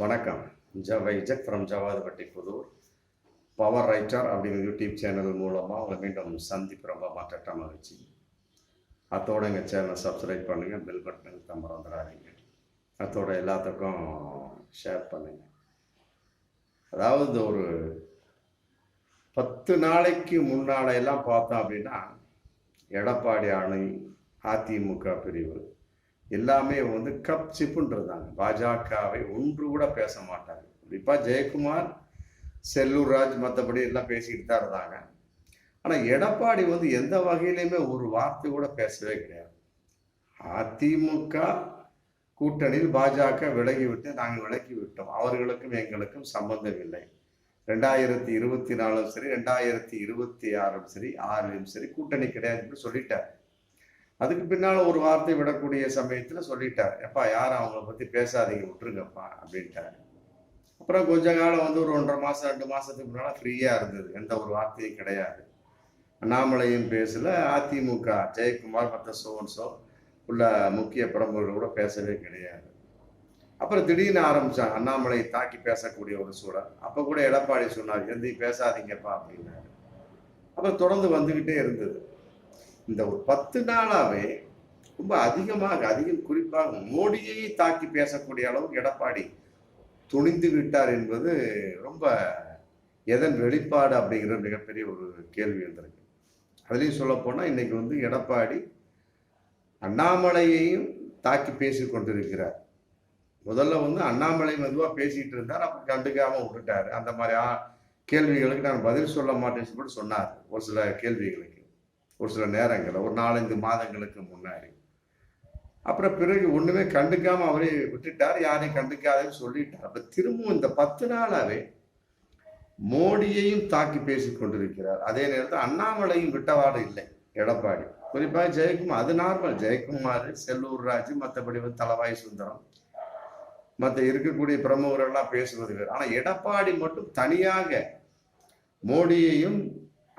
வணக்கம். ஜவை jug from Javadupatti Pudur. Power writer அப்படிங்கிற யூடியூப் சேனல் மூலமாக உங்களை மீண்டும் சந்திப்பு ரொம்ப மாற்றட்ட மகிழ்ச்சி அத்தோட எங்கள் சேனலை சப்ஸ்கிரைப் பண்ணுங்கள் பெல் பட்டன் தம்பரம் வந்துடாதீங்க அத்தோட எல்லாத்துக்கும் ஷேர் பண்ணுங்கள் அதாவது ஒரு பத்து நாளைக்கு முன்னால எல்லாம் பார்த்தோம் அப்படின்னா எடப்பாடி அணை அதிமுக பிரிவு எல்லாமே வந்து கப் சிப்புன்னு பாஜகவை ஒன்று கூட பேச மாட்டாங்க. குறிப்பாக ஜெயக்குமார் செல்லூர் ராஜ் மற்றபடி எல்லாம் பேசிக்கிட்டு தான் இருந்தாங்க. ஆனால் எடப்பாடி வந்து எந்த வகையிலையுமே ஒரு வார்த்தை கூட பேசவே கிடையாது. அதிமுக கூட்டணியில் பாஜக விலகிவிட்டு நாங்கள் விலக்கி விட்டோம். அவர்களுக்கும் எங்களுக்கும் சம்பந்தம் இல்லை. ரெண்டாயிரத்தி இருபத்தி நாலும் சரி ரெண்டாயிரத்தி இருபத்தி ஆறும் சரி ஆறுலையும் சரி கூட்டணி கிடையாதுன்னு சொல்லிட்டார். அதுக்கு பின்னால் ஒரு வார்த்தை விடக்கூடிய சமயத்தில் சொல்லிட்டார். எப்பா யாரும் அவங்கள பற்றி பேசாதீங்க விட்டுருங்கப்பா அப்படின்ட்டார். அப்புறம் கொஞ்ச காலம் வந்து ஒரு ஒன்றரை மாதம் ரெண்டு மாதத்துக்கு முன்னால் ஃப்ரீயாக இருந்தது. எந்த ஒரு வார்த்தையும் கிடையாது. அண்ணாமலையும் பேசல. அதிமுக ஜெயக்குமார் மற்ற சோன்சோ உள்ள முக்கிய பிரமுகர்கள் கூட பேசவே கிடையாது. அப்புறம் திடீர்னு ஆரம்பித்தான் அண்ணாமலை தாக்கி பேசக்கூடிய ஒரு சூழல். அப்போ கூட எடப்பாடி சொன்னார் எந்தையும் பேசாதீங்கப்பா அப்படின்னாரு. அப்புறம் தொடர்ந்து வந்துக்கிட்டே இருந்தது. இந்த ஒரு பத்து நாளாவே ரொம்ப அதிகமாக அதிகம் குறிப்பாக மோடியை தாக்கி பேசக்கூடிய அளவுக்கு எடப்பாடி துணிந்து விட்டார் என்பது ரொம்ப எதன் வெளிப்பாடு அப்படிங்கிற மிகப்பெரிய ஒரு கேள்வி வந்திருக்கு அதுலேயும் சொல்லப்போனால் இன்னைக்கு வந்து எடப்பாடி அண்ணாமலையையும் தாக்கி பேசி கொண்டிருக்கிறார். முதல்ல வந்து அண்ணாமலை மெதுவாக பேசிகிட்டு இருந்தார் அப்போ கண்டுக்காமல் விட்டுட்டார். அந்த மாதிரி ஆ- கேள்விகளுக்கு நான் பதில் சொல்ல மாட்டேன்னு சொல்லிட்டு சொன்னார் ஒரு சில கேள்விகளுக்கு. ஒரு சில நேரங்களில் ஒரு நாலஞ்சு மாதங்களுக்கு முன்னாடி. அப்புறம் பிறகு ஒன்றுமே கண்டுக்காமல் அவரே விட்டுட்டார் யாரையும் கண்டுக்காதேன்னு சொல்லிட்டார். அப்போ திரும்பவும் இந்த பத்து நாளாவே மோடியையும் தாக்கி பேசி கொண்டிருக்கிறார். அதே நேரத்தில் அண்ணாமலையும் விட்டவாடு இல்லை எடப்பாடி. குறிப்பாக ஜெயக்குமார் அது நார்மல் ஜெயக்குமார் செல்லூர் ராஜு மற்றபடி வந்து தலவாய் சுந்தரம் மற்ற இருக்கக்கூடிய பிரமுகர்கள்லாம் பேசுவது வேறு. ஆனால் எடப்பாடி மட்டும் தனியாக மோடியையும்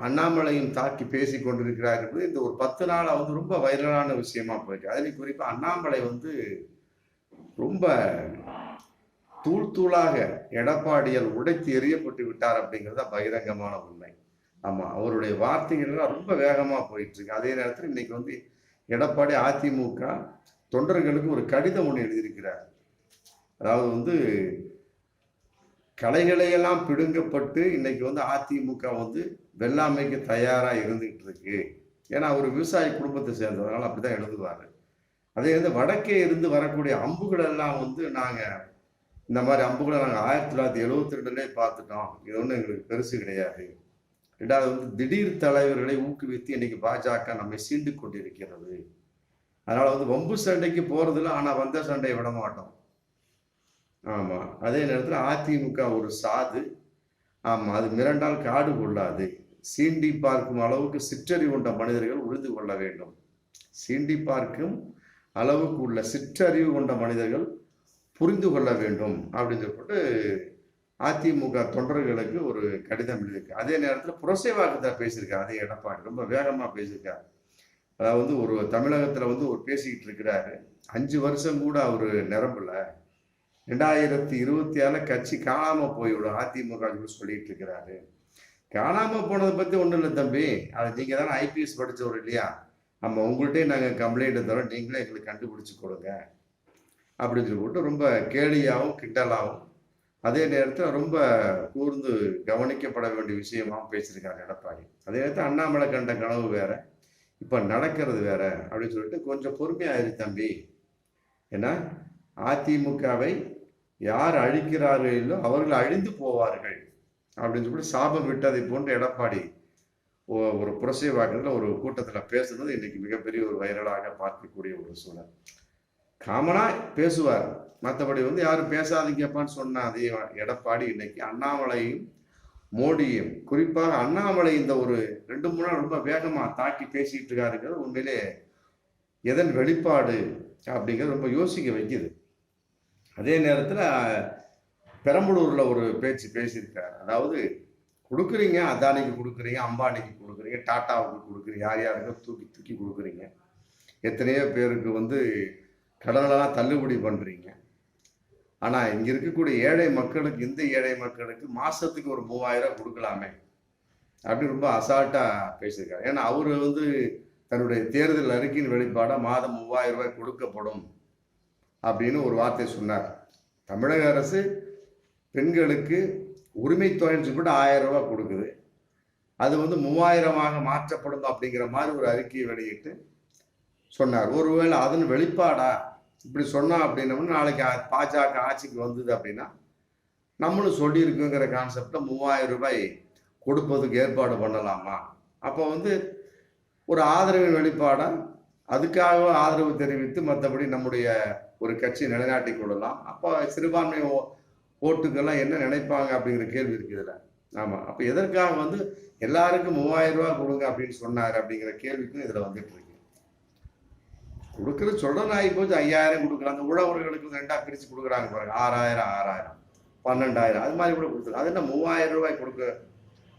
அண்ணாமலையும் தாக்கி பேசி கொண்டிருக்கிறார்கள் இந்த ஒரு பத்து நாளாக வந்து ரொம்ப வைரலான விஷயமா போயிருக்கு. அதில் குறிப்பாக அண்ணாமலை வந்து ரொம்ப தூள் தூளாக எடப்பாடியால் உடைத்து எறியப்பட்டு விட்டார் அப்படிங்கிறத பகிரங்கமான உண்மை. ஆமாம் அவருடைய வார்த்தைகள்லாம் ரொம்ப வேகமாக போயிட்டுருக்கு அதே நேரத்தில் இன்னைக்கு வந்து எடப்பாடி அதிமுக தொண்டர்களுக்கு ஒரு கடிதம் ஒன்று எழுதியிருக்கிறார். அதாவது வந்து கலைகளையெல்லாம் பிடுங்கப்பட்டு இன்னைக்கு வந்து அதிமுக வந்து வெள்ளாமைக்கு தயாராக இருந்துகிட்டு இருக்கு ஏன்னா அவர் விவசாய குடும்பத்தை சேர்ந்ததுனால அப்படிதான் எழுதுவார். அதே வந்து வடக்கே இருந்து வரக்கூடிய அம்புகள் எல்லாம் வந்து நாங்கள் இந்த மாதிரி அம்புகளை நாங்கள் ஆயிரத்தி தொள்ளாயிரத்தி எழுபத்தி ரெண்டுலேயே பார்த்துட்டோம். இது ஒன்றும் எங்களுக்கு பெருசு கிடையாது. ரெண்டாவது வந்து திடீர் தலைவர்களை ஊக்குவித்து இன்னைக்கு பாஜக நம்மை சீண்டு கொண்டிருக்கிறது. அதனால் வந்து வம்பு சண்டைக்கு போகிறதில்ல ஆனால் வந்த சண்டையை விட மாட்டோம். ஆமாம் அதே நேரத்தில் அதிமுக ஒரு சாது. ஆமாம் அது மிரண்டால் காடு கொள்ளாது. சீண்டி பார்க்கும் அளவுக்கு சிற்றறிவு கொண்ட மனிதர்கள் உறுதி கொள்ள வேண்டும். சீண்டி பார்க்கும் அளவுக்கு உள்ள சிற்றறிவு கொண்ட மனிதர்கள் புரிந்து கொள்ள வேண்டும் அப்படின்னு சொல்லிட்டு அதிமுக தொண்டர்களுக்கு ஒரு கடிதம் எழுதியிருக்கு. அதே நேரத்தில் புரசைவாக்கத்தை பேசியிருக்காரு. அதே எடப்பாடி ரொம்ப வேகமாக பேசியிருக்காரு. அதாவது ஒரு தமிழகத்தில் வந்து ஒரு பேசிக்கிட்டு இருக்கிறாரு. அஞ்சு வருஷம் கூட அவர் நிரம்பல. ரெண்டாயிரத்தி இருபத்தி ஆறில் கட்சி காணாமல் போய்விடும் அதிமுக சொல்லிட்டு இருக்கிறாரு. காணாமல் போனதை பற்றி ஒன்றும் இல்லை தம்பி. அது நீங்கள் தானே ஐபிஎஸ் படித்தவர் இல்லையா? நம்ம உங்கள்கிட்டே நாங்கள் கம்ப்ளைண்ட் தரோம் நீங்களே எங்களுக்கு கண்டுபிடிச்சி கொடுங்க. அப்படின்னு சொல்லிவிட்டு ரொம்ப கேலியாகவும் கிண்டலாகவும் அதே நேரத்தில் ரொம்ப கூர்ந்து கவனிக்கப்பட வேண்டிய விஷயமாகவும் பேசியிருக்காரு எடப்பாடி. அதே நேரத்தில் அண்ணாமலை கண்ட கனவு வேற இப்போ நடக்கிறது வேற அப்படின்னு சொல்லிட்டு கொஞ்சம் பொறுமையாயிரு தம்பி. ஏன்னா அதிமுகவை யார் அழிக்கிறார்களோ அவர்கள் அழிந்து போவார்கள் அப்படின்னு சொல்லி சாபம் விட்டதை போன்று எடப்பாடி ஒரு புரசை வாக்குல ஒரு கூட்டத்தில் பேசுனது இன்னைக்கு மிகப்பெரிய ஒரு வைரலாக பார்க்கக்கூடிய ஒரு சூழல். காமனா பேசுவார். மற்றபடி வந்து யாரும் பேசாதீங்கப்பான்னு சொன்ன அதே எடப்பாடி இன்னைக்கு அண்ணாமலையும் மோடியும் குறிப்பாக அண்ணாமலை இந்த ஒரு ரெண்டு மூணு நாள் ரொம்ப வேகமாக தாக்கி பேசிகிட்டு இருக்காருங்கிறது உண்மையிலே எதன் வெளிப்பாடு அப்படிங்கிறது ரொம்ப யோசிக்க வைக்குது. அதே நேரத்தில் பெரம்பலூரில் ஒரு பேச்சு பேசியிருக்காரு. அதாவது கொடுக்குறீங்க அதானிக்கு கொடுக்குறீங்க அம்பானிக்கு கொடுக்குறீங்க டாட்டாவுக்கு கொடுக்குறீங்க யார் யாருக்கு தூக்கி தூக்கி கொடுக்குறீங்க எத்தனையோ பேருக்கு வந்து கடனெல்லாம் தள்ளுபடி பண்ணுறீங்க ஆனால் இங்கே இருக்கக்கூடிய ஏழை மக்களுக்கு இந்த ஏழை மக்களுக்கு மாதத்துக்கு ஒரு மூவாயிரம் கொடுக்கலாமே அப்படி ரொம்ப அசால்ட்டாக பேசியிருக்காரு. ஏன்னா அவர் வந்து தன்னுடைய தேர்தல் அறிக்கையின் வெளிப்பாடாக மாதம் மூவாயிரம் ரூபாய் கொடுக்கப்படும். அப்படின்னு ஒரு வார்த்தை சொன்னார். தமிழக அரசு பெண்களுக்கு உரிமை தொகைன்னு சொல்லிட்டு ஆயிரம் ரூபாய் கொடுக்குது. அது வந்து மூவாயிரமாக மாற்றப்படும் அப்படிங்கிற மாதிரி ஒரு அறிக்கையை வெளியிட்டு சொன்னார். ஒருவேளை அதன் வெளிப்பாடா இப்படி சொன்னா அப்படின்னோம்னா நாளைக்கு பாஜக ஆட்சிக்கு வந்தது அப்படின்னா நம்மளும் சொல்லியிருக்குங்கிற கான்செப்டில் மூவாயிரம் ரூபாய் கொடுப்பதுக்கு ஏற்பாடு பண்ணலாமா? அப்போ வந்து ஒரு ஆதரவின் வெளிப்பாடாக அதுக்காக ஆதரவு தெரிவித்து மற்றபடி நம்முடைய ஒரு கட்சி நிலைநாட்டி கொள்ளலாம். அப்போ சிறுபான்மை ஓட்டுக்கெல்லாம் என்ன நினைப்பாங்க அப்படிங்கிற கேள்வி இருக்குதுல்ல ஆமாம் அப்போ எதற்காக வந்து எல்லாருக்கும் மூவாயிரம் ரூபாய் கொடுங்க அப்படின்னு சொன்னார் அப்படிங்கிற கேள்விக்கும் இதில் வந்துட்டு இருக்கு. கொடுக்குறது சொல்கிறேன் ஆகி போச்சு ஐயாயிரம் கொடுக்குறாங்க. அந்த உழவர்களுக்கு ரெண்டா பிரித்து கொடுக்குறாங்க பாருங்க. ஆறாயிரம் ஆறாயிரம் பன்னெண்டாயிரம். அது மாதிரி கூட கொடுத்துருக்காங்க அது என்ன மூவாயிரம் ரூபாய் கொடுக்க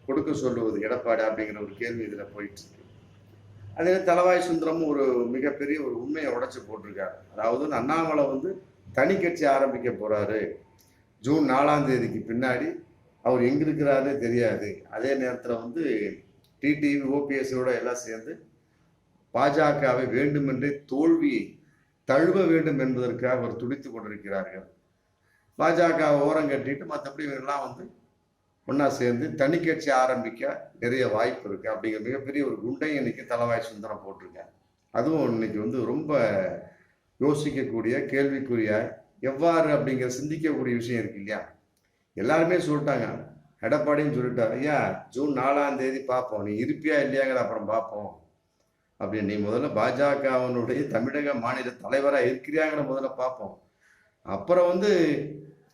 கொடுக்க சொல்லுவது? எடப்பாடி அப்படிங்கிற ஒரு கேள்வி இதில் போயிட்டு இருக்கு. அதே தலவாய் சுந்தரமும் ஒரு மிகப்பெரிய ஒரு உண்மையை உடைச்சி போட்டிருக்காரு. அதாவது அண்ணாமலை வந்து தனி கட்சி ஆரம்பிக்க போறாரு. ஜூன் நாலாம் தேதிக்கு பின்னாடி அவர் எங்க இருக்கிறாருன்னே தெரியாது. அதே நேரத்தில் வந்து டிடிவி ஓபிஎஸோட எல்லாம் சேர்ந்து பாஜகவை வேண்டுமென்றே தோல்வியை தழுவ வேண்டும் என்பதற்காக அவர் துடித்துக் கொண்டிருக்கிறார்கள். பாஜக ஓரம் கட்டிட்டு மற்றபடி இவங்கெல்லாம் வந்து ஒன்றா சேர்ந்து தனி கட்சி ஆரம்பிக்க நிறைய வாய்ப்பு இருக்கு. அப்படிங்கிற மிகப்பெரிய ஒரு குண்டை இன்னைக்கு தலவாய் சுந்தரம் போட்டிருக்கேன் அதுவும் இன்னைக்கு வந்து ரொம்ப யோசிக்கக்கூடிய கேள்விக்குரிய எவ்வாறு அப்படிங்கிற சிந்திக்கக்கூடிய விஷயம் இருக்கு இல்லையா? எல்லாருமே சொல்லிட்டாங்க. எடப்பாடின்னு சொல்லிட்டார். ஐயா ஜூன் நாலாம் தேதி பார்ப்போம். நீ இருப்பியா இல்லையாங்கிற அப்புறம் பார்ப்போம். அப்படின்னு நீ முதல்ல பாஜகவனுடைய தமிழக மாநில தலைவராக இருக்கிறியாங்கிற முதல்ல பார்ப்போம். அப்புறம் வந்து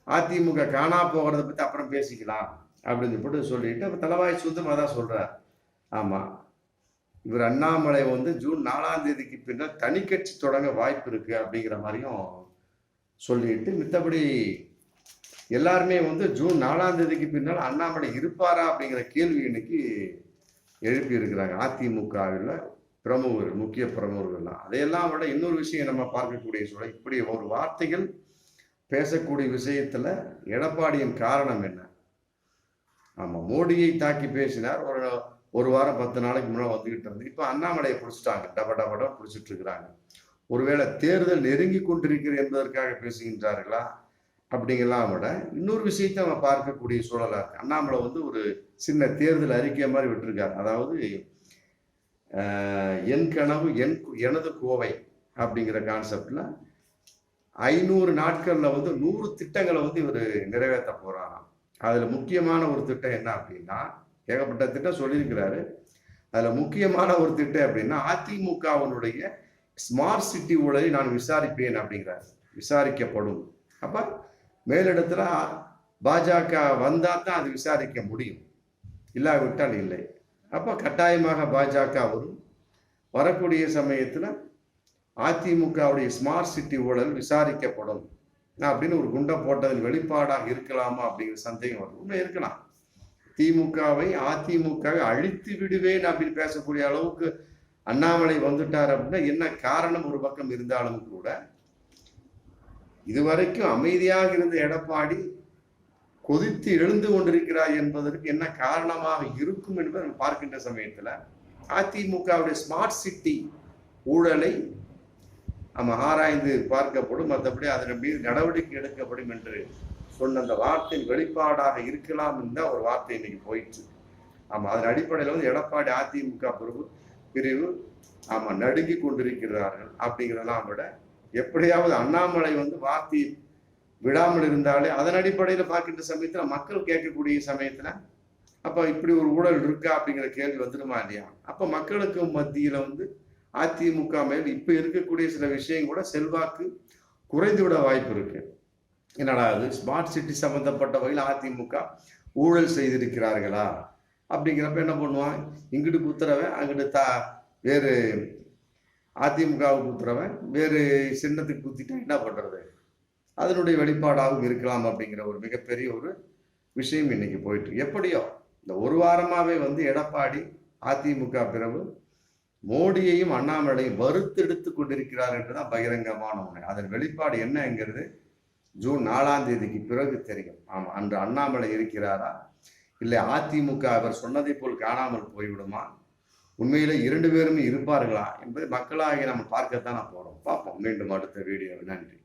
அதிமுக காணா போகிறத பற்றி அப்புறம் பேசிக்கலாம். அப்படின்னு போட்டு சொல்லிட்டு அப்போ தலவாய் சுத்தமாக தான் சொல்கிறார் ஆமாம் இவர் அண்ணாமலை வந்து ஜூன் நாலாம் தேதிக்கு பின்னால் தனி கட்சி தொடங்க வாய்ப்பு இருக்கு அப்படிங்கிற மாதிரியும் சொல்லிட்டு மித்தபடி எல்லாருமே வந்து ஜூன் நாலாம் தேதிக்கு பின்னால் அண்ணாமலை இருப்பாரா அப்படிங்கிற கேள்வி இன்னைக்கு எழுப்பி இருக்கிறாங்க. அதிமுகவில் பிரமுகர்கள் முக்கிய பிரமுகர்கள்லாம். அதையெல்லாம் விட இன்னொரு விஷயம் நம்ம பார்க்கக்கூடிய சூழல் இப்படி ஒரு வார்த்தைகள் பேசக்கூடிய விஷயத்துல எடப்பாடியின் காரணம் என்ன? ஆமா மோடியை தாக்கி பேசினார். ஒரு ஒரு வாரம் பத்து நாளைக்கு முன்னாடி வந்துகிட்டு இருந்து இப்போ அண்ணாமலையை பிடிச்சிட்டாங்க. டப டபட பிடிச்சிட்டு இருக்கிறாங்க. ஒருவேளை தேர்தல் நெருங்கி கொண்டிருக்கிறது என்பதற்காக பேசுகின்றார்களா? அப்படிங்கலாம் விட இன்னொரு விஷயத்தை நம்ம பார்க்கக்கூடிய சூழலா இருக்கு. அண்ணாமலை வந்து ஒரு சின்ன தேர்தல் அறிக்கை மாதிரி விட்டுருக்காரு. அதாவது என் கனவு என் எனது கோவை அப்படிங்கிற கான்செப்ட்ல ஐநூறு நாட்கள்ல வந்து நூறு திட்டங்களை வந்து இவர் நிறைவேற்ற போறாராம். அதில் முக்கியமான ஒரு திட்டம் என்ன அப்படின்னா ஏகப்பட்ட திட்டம் சொல்லியிருக்கிறாரு. அதில் முக்கியமான ஒரு திட்டம் அப்படின்னா அதிமுகவினுடைய ஸ்மார்ட் சிட்டி ஊழலை நான் விசாரிப்பேன் அப்படிங்கிறார். விசாரிக்கப்படும். அப்போ மேலிடத்தில் பாஜக வந்தால் தான் அது விசாரிக்க முடியும். இல்லாவிட்டால் இல்லை. அப்போ கட்டாயமாக பாஜக வரும். வரக்கூடிய சமயத்தில் அதிமுகவுடைய ஸ்மார்ட் சிட்டி ஊழல் விசாரிக்கப்படும். அப்படின்னு ஒரு குண்டை போட்டதன் வெளிப்பாடாக இருக்கலாமா அப்படிங்கிற சந்தேகம் வரும் உண்மை இருக்கலாம். திமுகவை அதிமுகவை அழித்து விடுவேன் அப்படின்னு பேசக்கூடிய அளவுக்கு அண்ணாமலை வந்துட்டார் அப்படின்னா என்ன காரணம் ஒரு பக்கம் இருந்தாலும் கூட இதுவரைக்கும் அமைதியாக இருந்த எடப்பாடி கொதித்து எழுந்து கொண்டிருக்கிறார் என்பதற்கு என்ன காரணமாக இருக்கும் என்பதை நம்ம பார்க்கின்ற சமயத்தில் அதிமுகவுடைய ஸ்மார்ட் சிட்டி ஊழலை நம்ம ஆராய்ந்து பார்க்கப்படும் மற்றபடி அதன் மீது நடவடிக்கை எடுக்கப்படும் என்று சொன்ன அந்த வார்த்தையின் வெளிப்பாடாக இருக்கலாம் தான் ஒரு வார்த்தை இன்னைக்கு போயிடுச்சு ஆமா அதன் அடிப்படையில் வந்து எடப்பாடி அதிமுக பிரிவு பிரிவு ஆமா நடுங்கி கொண்டிருக்கிறார்கள் அப்படிங்கிறதெல்லாம் விட எப்படியாவது அண்ணாமலை வந்து வார்த்தை விடாமல் இருந்தாலே அதன் அடிப்படையில் பார்க்கின்ற சமயத்துல மக்கள் கேட்கக்கூடிய சமயத்துல அப்ப இப்படி ஒரு ஊழல் இருக்கா அப்படிங்கிற கேள்வி வந்துடுமா இல்லையா? அப்ப மக்களுக்கு மத்தியில வந்து அதிமுக மேல் இப்போ இருக்கக்கூடிய சில விஷயம் கூட செல்வாக்கு குறைந்து விட வாய்ப்பு இருக்கு. என்னடா அது ஸ்மார்ட் சிட்டி சம்பந்தப்பட்ட வகையில் அதிமுக ஊழல் செய்திருக்கிறார்களா? அப்படிங்கிறப்ப என்ன பண்ணுவான்? இங்கிட்டு குத்துறவன் அங்கிட்டு தா வேறு அதிமுகவுக்கு குத்துறவன் வேறு சின்னத்துக்கு குத்திட்டா என்ன பண்ணுறது அதனுடைய வெளிப்பாடாகவும் இருக்கலாம் அப்படிங்கிற ஒரு மிகப்பெரிய ஒரு விஷயம் இன்னைக்கு போயிட்டு எப்படியோ இந்த ஒரு வாரமாகவே வந்து எடப்பாடி அதிமுக பிறகு மோடியையும் அண்ணாமலையும் வறுத்தெடுத்து கொண்டிருக்கிறார் என்றுதான் பகிரங்கமான உண்மை. அதன் வெளிப்பாடு என்னங்கிறது ஜூன் நாலாம் தேதிக்கு பிறகு தெரியும். ஆமாம் அன்று அண்ணாமலை இருக்கிறாரா? இல்லை அதிமுக அவர் சொன்னதை போல் காணாமல் போய்விடுமா? உண்மையில இரண்டு பேருமே இருப்பார்களா என்பதை மக்களாகி நம்ம பார்க்கத்தான் போறோம். பார்ப்போம். மீண்டும் அடுத்த வீடியோ நன்றி.